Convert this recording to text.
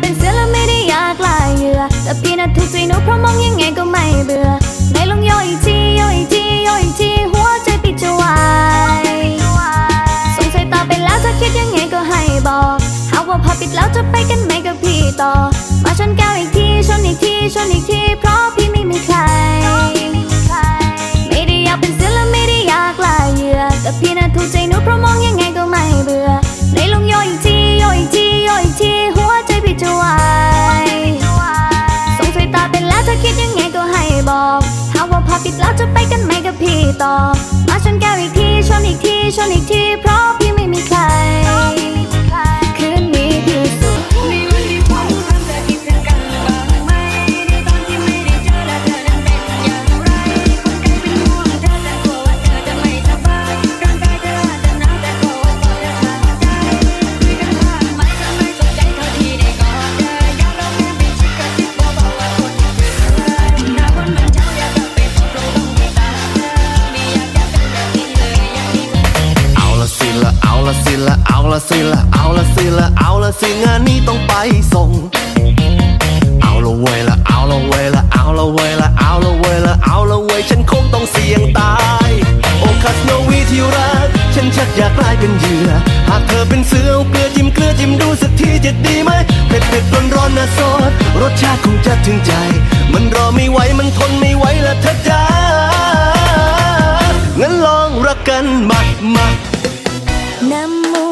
เป็นเสือแล้วไม่ได้อยากลายเหยื่อแต่พี่น่ะถูกใจหนูเพราะมอง อีกแล้วจะไปกันไหมกับพี่ต่อ ละสิละเอาละสิละเอาละสิละเอาละสิงานนี้ต้องไปส่ง เอาละเว้ยละเอาละเว้ยละเอาละเว้ยละเอาละเว้ยละเอาละเว้ฉันคงต้องเสี่ยงตาย โอคัสโนวีที่รักฉันชักอยากกลายเป็นเหยื่อ หากเธอเป็นเสือเกลือจิ้มเกลือจิ้มดูสักทีจะดีไหมเผ็ดเผ็ดร้อนร้อนนะซอสรสชาติคงจะถึงใจ มันรอไม่ไหวมันทนไม่ไหวละเธอจ้างั้นลองรักกันมามา namun